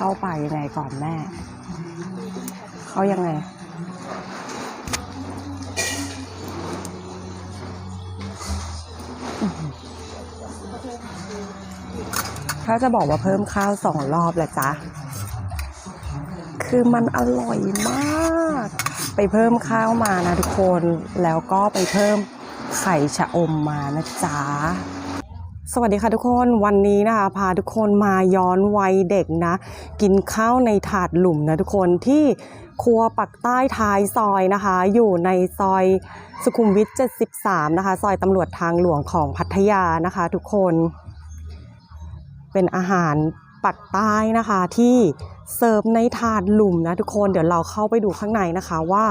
เข้าไปยังไงก่อนแม่ เข้ายังไง ถ้าจะบอกว่าเพิ่มข้าวสองรอบแหละจ๊ะ คือมันอร่อยมาก ไปเพิ่มข้าวมานะทุกคน แล้วก็ไปเพิ่มไข่ชะอมมานะจ๊ะ สวัสดีค่ะทุกคนวันนี้นะคะพาทุกคนมาย้อนวัยเด็กนะ กินข้าวในถาดหลุมนะทุกคนที่ครัวปักใต้ท้ายซอยนะคะ อยู่ในซอยสุขุมวิท 73 นะคะ ซอยตำรวจทางหลวงของพัทยานะคะ ทุกคนเป็นอาหารปักใต้นะคะที่เสิร์ฟในถาดหลุมนะทุกคนเดี๋ยวเราเข้าไปดูข้างในนะคะว่า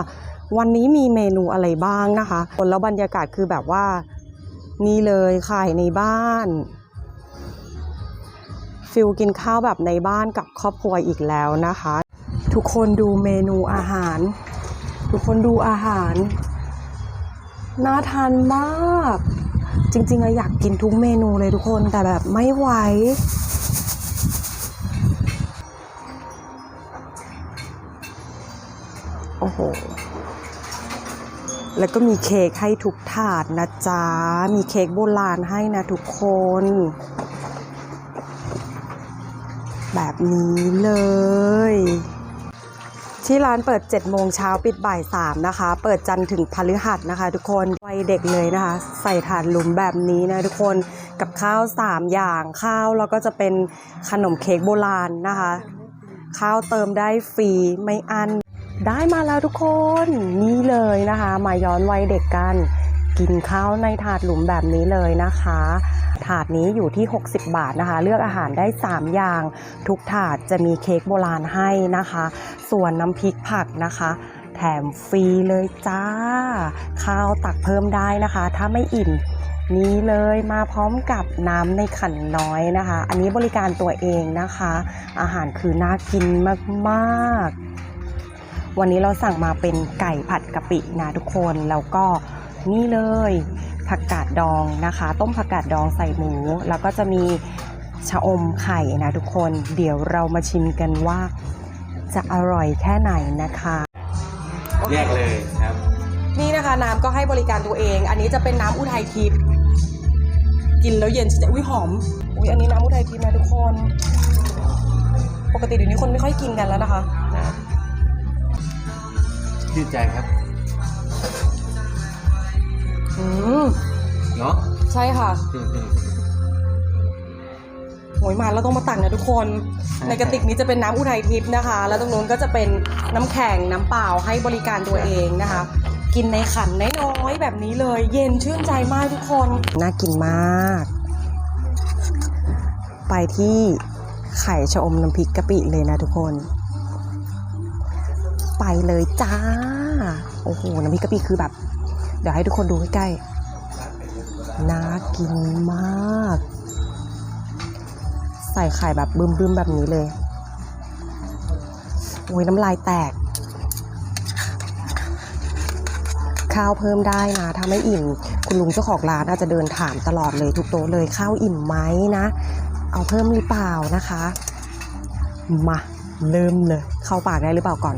วันนี้มีเมนูอะไรบ้างนะคะแล้วบรรยากาศคือแบบว่า นี่เลยขายในบ้านฟิลกินข้าวแบบในบ้านกับครอบครัวอีกแล้วนะคะ ทุกคนดูเมนูอาหาร ทุกคนดูอาหารน่าทานมาก จริงๆอะอยากกินทุกเมนูเลยทุกคนแต่แบบไม่ไหวโอ้โห แล้วก็มีเค้กให้ทุกถาดนะจ๊ะ มีเค้กโบราณให้นะทุกคน แบบนี้เลย ที่ร้านเปิด 7 โมงเช้าปิดบ่าย 3 นะคะ เปิดจันทร์ถึงพฤหัสนะคะ ทุกคน วัยเด็กเลยนะคะ ใส่ถาดหลุมแบบนี้นะทุกคน กับข้าว 3 อย่างข้าวแล้วก็จะเป็นขนมเค้กโบราณนะคะ ข้าวเติมได้ฟรีไม่อัน ได้มาแล้วทุกคนนี่เลยนะคะ มาย้อนวัยเด็กกัน กินข้าวในถาดหลุมแบบนี้เลยนะคะ ถาดนี้อยู่ที่ 60 บาทนะคะ เลือกอาหารได้ 3 อย่าง ทุกถาดจะมีเค้กโบราณให้นะคะ ส่วนน้ำพริกผักนะคะแถมฟรีเลยจ้า ข้าวตักเพิ่มได้นะคะ ถ้าไม่อิ่มนี้เลยมาพร้อมกับน้ำในขันน้อยนะคะ อันนี้บริการตัวเองนะคะ อาหารคือน่ากินมากๆ วันนี้เราสั่งมาเป็นไก่ผัดกะปินะทุกคน แล้วก็นี่เลยผักกาดดองนะคะ ต้มผักกาดดองใส่หมู แล้วก็จะมีชะอมไข่นะทุกคน เดี๋ยวเรามาชิมกันว่าจะอร่อยแค่ไหนนะคะแยกเลยครับ นี่นะคะน้ำก็ให้บริการตัวเอง อันนี้จะเป็นน้ำอุทัยทิพย์กินแล้วเย็นจะอุ้ยหอม อุ้ยอันนี้น้ำอุทัยทิพย์นะทุกคน ปกติเดี๋ยวนี้คนไม่ค่อยกินกันแล้วนะคะครับ ชื่นใจครับ อืมเนาะใช่ค่ะโหยมาแล้วต้องมาตักนะทุกคน ในกระติกนี้จะเป็นน้ำอุทัยทิพย์นะคะ แล้วตรงนู้นก็จะเป็นน้ำแข็งน้ำเปล่าให้บริการตัวเองนะคะ กินในขันน้อยๆแบบนี้เลย เย็นชื่นใจมากทุกคน น่ากินมาก ไปที่ไข่ชะอมน้ำพริกกะปิเลยนะทุกคน ไปเลยจ้า โอ้โห น้ำพริกกะปิคือแบบ เดี๋ยวให้ทุกคนดูใกล้ๆ น่ากินมาก ใส่ไข่แบบบึ้มๆแบบนี้เลย โอ้ยน้ำลายแตก ข้าวเพิ่มได้นะ ถ้าไม่อิ่ม คุณลุงเจ้าของร้านอาจจะเดินถามตลอดเลยทุกโต๊ะเลย ข้าวอิ่มไหมนะ เอาเพิ่มหรือเปล่านะคะ มาเริ่มเลย เข้าปากได้หรือเปล่าก่อน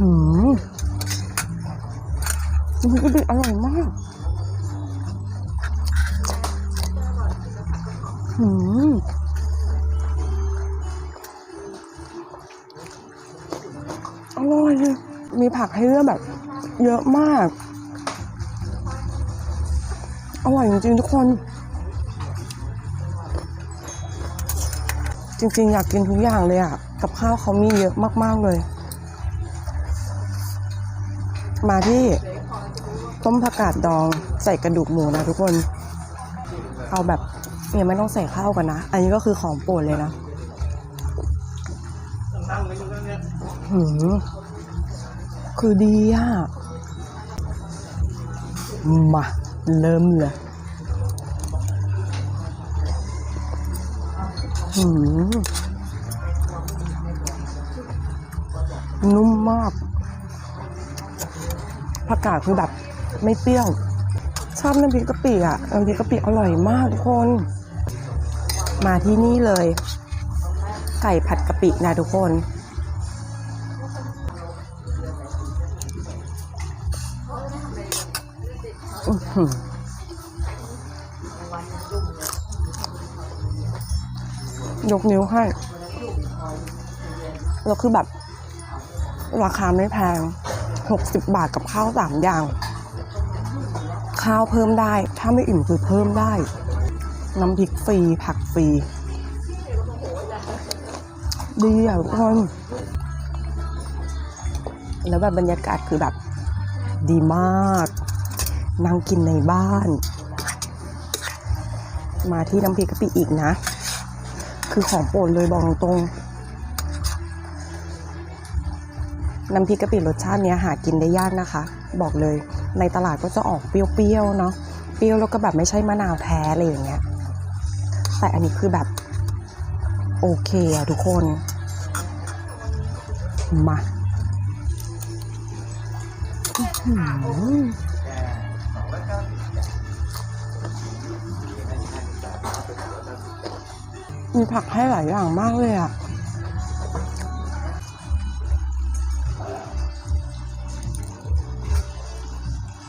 หืมน้ำพริกกะปิอร่อยมากหืมอร่อยเลยมีผักให้เลือกแบบ เยอะมาก อร่อยจริงๆทุกคน จริงๆ อยากกินทุกอย่างเลยอะกับข้าวเขามีเยอะมากๆเลย มาที่ต้มผักกาดดองใส่กระดูกหมูนะทุกคน เอาแบบเนี่ยไม่ต้องใส่ข้าวกันนะ อันนี้ก็คือของโปรดเลยนะหืมคือดีอะ มา เริ่มเลยหืมนุ่มมาก ผักกาดคือแบบไม่เปรี้ยว ชอบน้ำพริกกะปิอะน้ำพริกกะปิอร่อยมากทุกคน มาที่นี่เลย ไก่ผัดกะปินะทุกคน ยกนิ้วให้แล้วคือแบบ ราคาไม่แพง 60 บาทกับข้าวสามอย่าง ข้าวเพิ่มได้ ถ้าไม่อิ่มคือเพิ่มได้ น้ำพริกฟรี ผักฟรี ดีอะทุกคน แล้วแบบบรรยากาศคือแบบ ดีมาก นั่งกินในบ้าน มาที่น้ำพริกกะปิอีกนะ คือของโปรดเลยบอกตรงๆ น้ำพริกกะปิรสชาติเนี้ยหากินได้ยากนะคะ บอกเลยในตลาดก็จะออกเปรี้ยวๆเนาะเปรี้ยวแล้วก็แบบไม่ใช่มะนาวแท้อะไรอย่างเงี้ยแต่อันนี้คือแบบโอเคอะทุกคนมามีผักให้หลายอย่างมากเลยอะ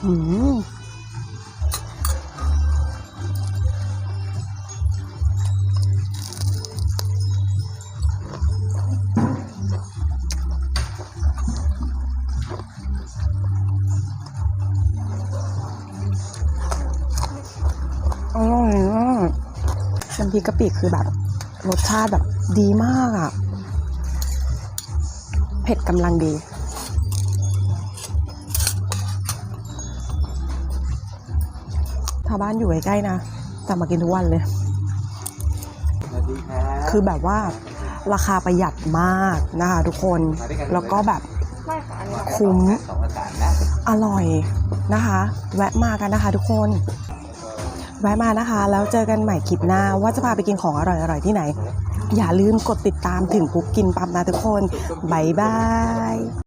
อืมอร่อยมากน้ำพริกกะปิคือแบบ รสชาติแบบดีมากอะเผ็ดกำลังดี ถ้าบ้านอยู่ใกล้ๆนะจะมากินทุกวันเลยสวัสดีครับคือแบบว่าราคาประหยัดมากนะคะทุกคน แล้วก็แบบคุ้มสองภาษานะอร่อยนะคะ แวะมากันนะคะทุกคน แวะมานะคะ แล้วเจอกันใหม่คลิปหน้า ว่าจะพาไปกินของอร่อยๆที่ไหน อย่าลืมกดติดตามถึงปุ๊บกินปั๊บนะทุกคนบ๊ายบาย